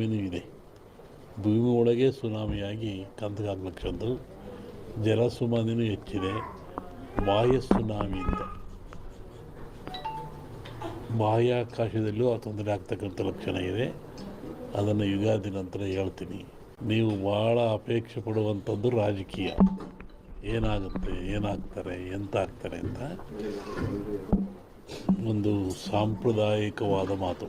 ಸುನಾಮಿನೂ ಇದೆ. ಭೂಮಿ ಒಳಗೆ ಸುನಾಮಿಯಾಗಿ ಕಂದಗಾಗ್ಲಕ್ಕಂದು ಜಲ ಸುನಾಮಿನೂ ಹೆಚ್ಚಿದೆ. ಬಾಹ್ಯ ಸುನಾಮಿಯಿಂದ ಬಾಹ್ಯಾಕಾಶದಲ್ಲೂ ಆ ತೊಂದರೆ ಆಗ್ತಕ್ಕಂಥ ಲಕ್ಷಣ ಇದೆ. ಅದನ್ನು ಯುಗಾದಿ ನಂತರ ಹೇಳ್ತೀನಿ. ನೀವು ಭಾಳ ಅಪೇಕ್ಷೆ ಪಡುವಂಥದ್ದು ರಾಜಕೀಯ. ಏನಾಗುತ್ತೆ, ಏನಾಗ್ತಾರೆ ಎಂತ ಆಗ್ತಾರೆ ಅಂತ ಒಂದು ಸಾಂಪ್ರದಾಯಿಕವಾದ ಮಾತು.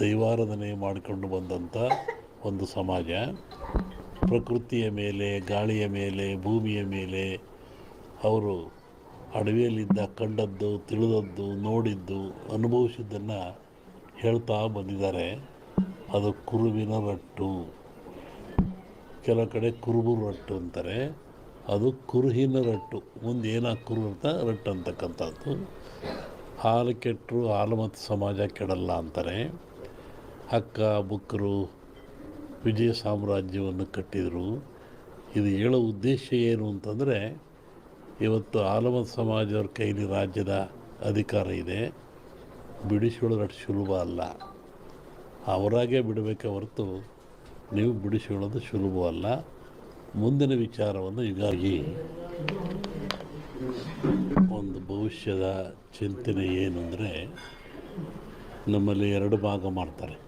ದೈವಾರಾಧನೆ ಮಾಡಿಕೊಂಡು ಬಂದಂಥ ಒಂದು ಸಮಾಜ. ಪ್ರಕೃತಿಯ ಮೇಲೆ, ಗಾಳಿಯ ಮೇಲೆ, ಭೂಮಿಯ ಮೇಲೆ ಅವರು ಅಡವಿಯಲ್ಲಿದ್ದ, ಕಂಡದ್ದು, ತಿಳಿದದ್ದು, ನೋಡಿದ್ದು, ಅನುಭವಿಸಿದ್ದನ್ನು ಹೇಳ್ತಾ ಬಂದಿದ್ದಾರೆ. ಅದು ಕುರುವಿನ ರಟ್ಟು. ಕೆಲವು ಕಡೆ ಕುರುಬು ರಟ್ಟು ಅಂತಾರೆ. ಅದು ಕುರುಹಿನ ರಟ್ಟು. ಮುಂದೆ ಏನೋ ಕುರು ಅಂತ ರಟ್ಟು ಅಂತಕ್ಕಂಥದ್ದು. ಹಾಲು ಕೆಟ್ಟರು ಹಾಲು ಮತ್ತು ಸಮಾಜ ಕೆಡಲ್ಲ ಅಂತಾರೆ. ಹಕ್ಕ ಬುಕ್ಕರು ವಿಜಯ ಸಾಮ್ರಾಜ್ಯವನ್ನು ಕಟ್ಟಿದರು. ಇದು ಹೇಳೋ ಉದ್ದೇಶ ಏನು ಅಂತಂದರೆ, ಇವತ್ತು ಆಲಮತ್ ಸಮಾಜದವ್ರ ಕೈಲಿ ರಾಜ್ಯದ ಅಧಿಕಾರ ಇದೆ. ಬಿಡಿಸಿಕೊಳ್ಳೋದು ಅಷ್ಟು ಸುಲಭ ಅಲ್ಲ. ಅವರಾಗೆ ಬಿಡಬೇಕೆ ಹೊರತು ನೀವು ಬಿಡಿಸಿಕೊಳ್ಳೋದು ಸುಲಭವಲ್ಲ ಮುಂದಿನ ವಿಚಾರವನ್ನು ಹೀಗಾಗಿ ಒಂದು ಭವಿಷ್ಯದ ಚಿಂತನೆ ಏನು ಅಂದರೆ, ನಮ್ಮಲ್ಲಿ ಎರಡು ಭಾಗ ಮಾಡ್ತಾರೆ.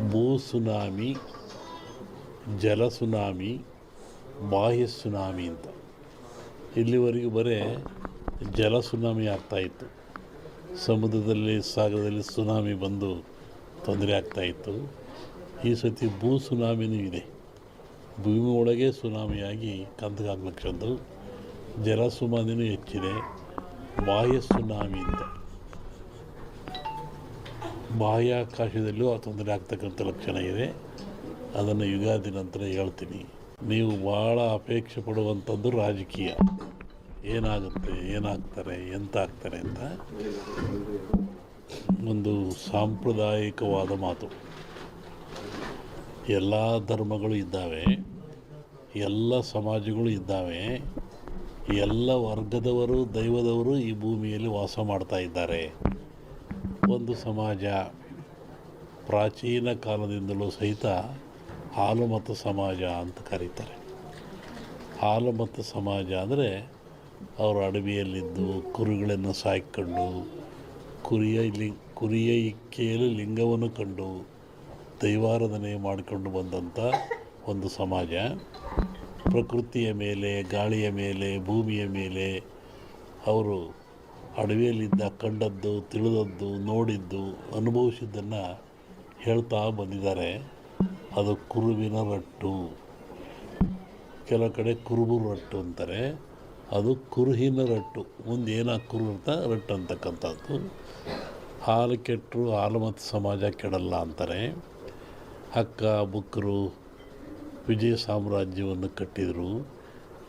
ಭೂ ಸುನಾಮಿ ಜಲ ಸುನಾಮಿ ಬಾಹ್ಯ ಸುನಾಮಿ ಅಂತ. ಇಲ್ಲಿವರೆಗೂ ಬರೇ ಜಲ ಸುನಾಮಿ ಆಗ್ತಾಯಿತ್ತು ಸಮುದ್ರದಲ್ಲಿ, ಸಾಗರದಲ್ಲಿ ಸುನಾಮಿ ಬಂದು ತೊಂದರೆ ಆಗ್ತಾಯಿತ್ತು ಈ ಸತಿ ಭೂ ಸುನಾಮಿನೂ ಇದೆ. ಭೂಮಿ ಒಳಗೆ ಸುನಾಮಿಯಾಗಿ ಕಂದಗಾಗ್ಲಕ್ಕಂದು ಜಲ ಸುನಾಮಿನೂ ಹೆಚ್ಚಿದೆ. ಬಾಹ್ಯ ಸುನಾಮಿ ಅಂತ. ಬಾಹ್ಯಾಕಾಶದಲ್ಲೂ ಆ ತೊಂದರೆ ಆಗ್ತಕ್ಕಂಥ ಲಕ್ಷಣ ಇದೆ ಅದನ್ನು ಯುಗಾದಿ ನಂತರ ಹೇಳ್ತೀನಿ. ನೀವು ಭಾಳ ಅಪೇಕ್ಷೆ ಪಡುವಂಥದ್ದು ರಾಜಕೀಯ. ಏನಾಗುತ್ತೆ, ಏನಾಗ್ತಾರೆ ಎಂತ ಆಗ್ತಾರೆ ಅಂತ ಒಂದು ಸಾಂಪ್ರದಾಯಿಕವಾದ ಮಾತು. ಎಲ್ಲ ಧರ್ಮಗಳು ಇದ್ದಾವೆ, ಎಲ್ಲ ಸಮಾಜಗಳು ಇದ್ದಾವೆ, ಎಲ್ಲ ವರ್ಗದವರು, ದೈವದವರು ಈ ಭೂಮಿಯಲ್ಲಿ ವಾಸ ಮಾಡ್ತಾ ಇದ್ದಾರೆ. ಒಂದು ಸಮಾಜ ಪ್ರಾಚೀನ ಕಾಲದಿಂದಲೂ ಸಹಿತ ಹಾಲು ಮತ್ತು ಸಮಾಜ ಅಂತ ಕರೀತಾರೆ. ಹಾಲು ಮತ್ತು ಸಮಾಜ ಅಂದರೆ ಅವರು ಅಡವಿಯಲ್ಲಿದ್ದು, ಕುರಿಗಳನ್ನು ಸಾಕಿಕೊಂಡು ಕುರಿಯ ಲಿ, ಕುರಿಯ ಇಕ್ಕೆಯಲ್ಲಿ ಲಿಂಗವನ್ನು ಕಂಡು ದೈವಾರಾಧನೆ ಮಾಡಿಕೊಂಡು ಬಂದಂಥ ಒಂದು ಸಮಾಜ. ಪ್ರಕೃತಿಯ ಮೇಲೆ, ಗಾಳಿಯ ಮೇಲೆ, ಭೂಮಿಯ ಮೇಲೆ ಅವರು ಅಡವಿಯಲ್ಲಿದ್ದ ಕಂಡದ್ದು, ತಿಳಿದದ್ದು, ನೋಡಿದ್ದು, ಅನುಭವಿಸಿದ್ದನ್ನು ಹೇಳ್ತಾ ಬಂದಿದ್ದಾರೆ. ಅದು ಕುರುವಿನ ರಟ್ಟು. ಕೆಲ ಕಡೆ ಕುರುಬು ರಟ್ಟು ಅಂತಾರೆ. ಅದು ಕುರುಹಿನ ರಟ್ಟು. ಮುಂದೆ ಕುರು ಅಂತ? ರಟ್ಟು ಅಂತಕ್ಕಂಥದ್ದು. ಹಾಲು ಕೆಟ್ಟರು ಹಾಲು ಮತ್ತು ಸಮಾಜ ಕೆಡಲ್ಲ ಅಂತಾರೆ. ಹಕ್ಕ ಬುಕ್ಕರು ವಿಜಯ ಸಾಮ್ರಾಜ್ಯವನ್ನು ಕಟ್ಟಿದರು.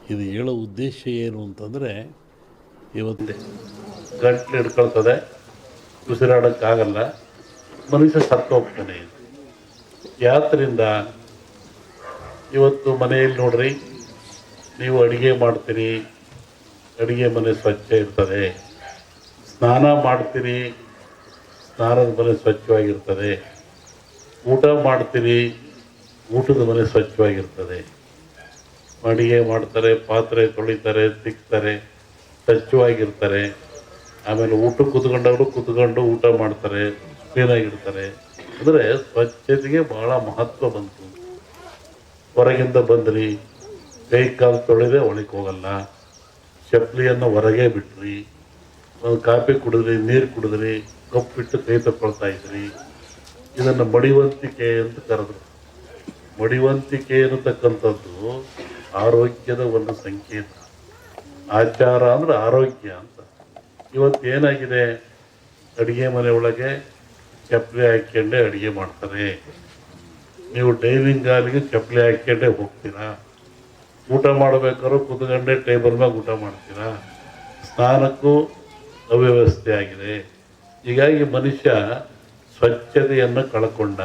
ಇದು ಹೇಳೋ ಉದ್ದೇಶ ಏನು ಅಂತಂದರೆ, ಇವತ್ತೇ ಗಂಟ್ಲು ಹಿಡ್ಕೊಳ್ತದೆ ಉಸಿರಾಡೋಕ್ಕಾಗಲ್ಲ ಮನುಷ್ಯ ಸತ್ತು ಹೋಗ್ತಾನೆ. ಯಾತ್ರಿಂದ ಇವತ್ತು ಮನೆಯಲ್ಲಿ ನೋಡ್ರಿ, ನೀವು ಅಡುಗೆ ಮಾಡ್ತೀರಿ, ಅಡುಗೆ ಮನೆ ಸ್ವಚ್ಛ ಇರ್ತದೆ. ಸ್ನಾನ ಮಾಡ್ತೀರಿ, ಸ್ನಾನದ ಮನೆ ಸ್ವಚ್ಛವಾಗಿರ್ತದೆ. ಊಟ ಮಾಡ್ತೀರಿ, ಊಟದ ಮನೆ ಸ್ವಚ್ಛವಾಗಿರ್ತದೆ. ಅಡುಗೆ ಮಾಡ್ತಾರೆ, ಪಾತ್ರೆ ತೊಳಿತಾರೆ, ತಿಕ್ತಾರೆ, ಸ್ವಚ್ಛವಾಗಿರ್ತಾರೆ. ಆಮೇಲೆ ಊಟ ಕೂತ್ಕೊಂಡವರು ಕೂತ್ಕೊಂಡು ಊಟ ಮಾಡ್ತಾರೆ ಕ್ಲೀನಾಗಿರ್ತಾರೆ ಅಂದರೆ ಸ್ವಚ್ಛತೆಗೆ ಬಹಳ ಮಹತ್ವ ಬಂತು. ಹೊರಗಿಂದ ಬಂದ್ರಿ, ಕೈ ಕಾಲು ತೊಳೆದೇ ಒಳಗೆ ಹೋಗಲ್ಲ. ಚಪ್ಪಲಿಯನ್ನು ಹೊರಗೆ ಬಿಟ್ರಿ, ಒಂದು ಕಾಫಿ ಕುಡಿದ್ರಿ, ನೀರು ಕುಡಿದ್ರಿ, ಕಪ್ಪಿಟ್ಟು ಕೈ ತಗೊಳ್ತಾ ಇದ್ರಿ. ಇದನ್ನು ಮಡಿವಂತಿಕೆ ಅಂತ ಕರೆದ್ರು. ಮಡಿವಂತಿಕೆ ಅನ್ನತಕ್ಕಂಥದ್ದು ಆರೋಗ್ಯದ ಒಂದು ಸಂಕೇತ. ಆಚಾರ ಅಂದ್ರೆ ಆರೋಗ್ಯ ಅಂತ. ಇವತ್ತು ಏನಾಗಿದೆ? ಅಡುಗೆ ಮನೆ ಒಳಗೆ ಚಪ್ಪಲಿ ಹಾಕ್ಕೊಂಡೆ ಅಡುಗೆ ಮಾಡ್ತಾರೆ. ನೀವು ಡೈನಿಂಗ್ ಹಾಲಿಗೆ ಚಪ್ಪಲಿ ಹಾಕ್ಕೊಂಡೆ ಹೋಗ್ತೀರಾ? ಊಟ ಮಾಡಬೇಕಾದ್ರೂ ಕುತ್ಕೊಂಡೆ ಟೇಬಲ್ ಮ್ಯಾಗ ಊಟ ಮಾಡ್ತೀರಾ? ಸ್ನಾನಕ್ಕೂ ಅವ್ಯವಸ್ಥೆ ಆಗಿದೆ. ಹೀಗಾಗಿ ಮನುಷ್ಯ ಸ್ವಚ್ಛತೆಯನ್ನು ಕಳ್ಕೊಂಡ.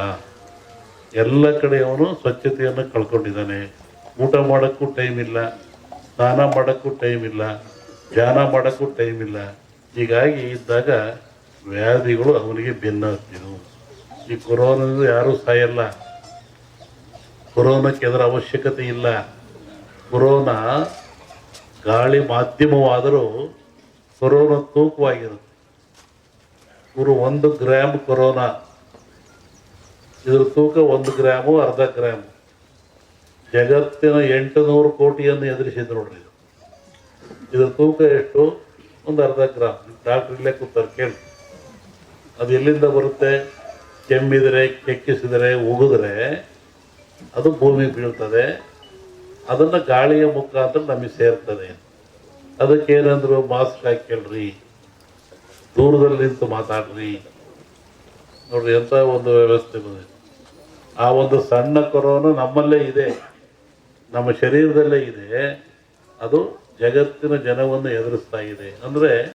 ಎಲ್ಲ ಕಡೆ ಅವನು ಸ್ವಚ್ಛತೆಯನ್ನು ಕಳ್ಕೊಂಡಿದ್ದಾನೆ. ಊಟ ಮಾಡೋಕ್ಕೂ ಟೈಮ್ ಇಲ್ಲ, ಸ್ನಾನ ಮಾಡೋಕ್ಕೂ ಟೈಮ್ ಇಲ್ಲ, ಧ್ಯಾನ ಮಾಡೋಕ್ಕೂ ಟೈಮ್ ಇಲ್ಲ. ಹೀಗಾಗಿ ಇದ್ದಾಗ ವ್ಯಾಧಿಗಳು ಅವನಿಗೆ ಭಿನ್ನ ಆಗ್ತಿದ್ವು ಈ ಕೊರೋನಾದಿಂದ ಯಾರೂ ಸಾಯಲ್ಲ. ಕೊರೋನಾಕ್ಕೆ ಅದರ ಅವಶ್ಯಕತೆ ಇಲ್ಲ. ಕೊರೋನಾ ಗಾಳಿ ಮಾಧ್ಯಮವಾದರೂ ಕೊರೋನಾ ತೂಕವಾಗಿರುತ್ತೆ. ಇವರು ಒಂದು ಗ್ರಾಮ್ ಕೊರೋನಾ. ಇದ್ರ ತೂಕ ಒಂದು ಗ್ರಾಮು, ಅರ್ಧ ಗ್ರಾಮು. ಜಗತ್ತಿನ ಎಂಟು ನೂರು ಕೋಟಿಯನ್ನು ಎದುರಿಸಿದ್ರು ನೋಡ್ರಿ. ಇದು ಇದ್ರ ತೂಕ ಎಷ್ಟು? ಒಂದು ಅರ್ಧ ಗ್ರಾಮ್ ಡಾಕ್ಟರ್ ಇಲ್ಲೇ ಕೂತಾರೆ, ಕೇಳಿ. ಅದು ಎಲ್ಲಿಂದ ಬರುತ್ತೆ? ಕೆಮ್ಮಿದರೆ, ಕೆಕ್ಕಿಸಿದರೆ, ಉಗಿದ್ರೆ ಅದು ಭೂಮಿಗೆ ಬೀಳ್ತದೆ. ಅದನ್ನು ಗಾಳಿಯ ಮುಖಾಂತರ ನಮಗೆ ಸೇರ್ತದೆ. ಅದಕ್ಕೆ ಏನಂದ್ರು ಮಾಸ್ಕ್ ಹಾಕ್ಕೊಳ್ರಿ ದೂರದಲ್ಲಿ ನಿಂತು ಮಾತಾಡ್ರಿ. ನೋಡ್ರಿ ಎಂಥ ಒಂದು ವ್ಯವಸ್ಥೆ ಬಂದಿದೆ. ಆ ಒಂದು ಸಣ್ಣ ಕೊರೋನಾ ನಮ್ಮಲ್ಲೇ ಇದೆ. ನಮ್ಮ ಶರೀರದಲ್ಲೇ ಇದೆ. ಅದು ಜಗತ್ತಿನ ಜನವನ್ನು ಎದುರಿಸ್ತಾ ಇದೆ. ಅಂದರೆ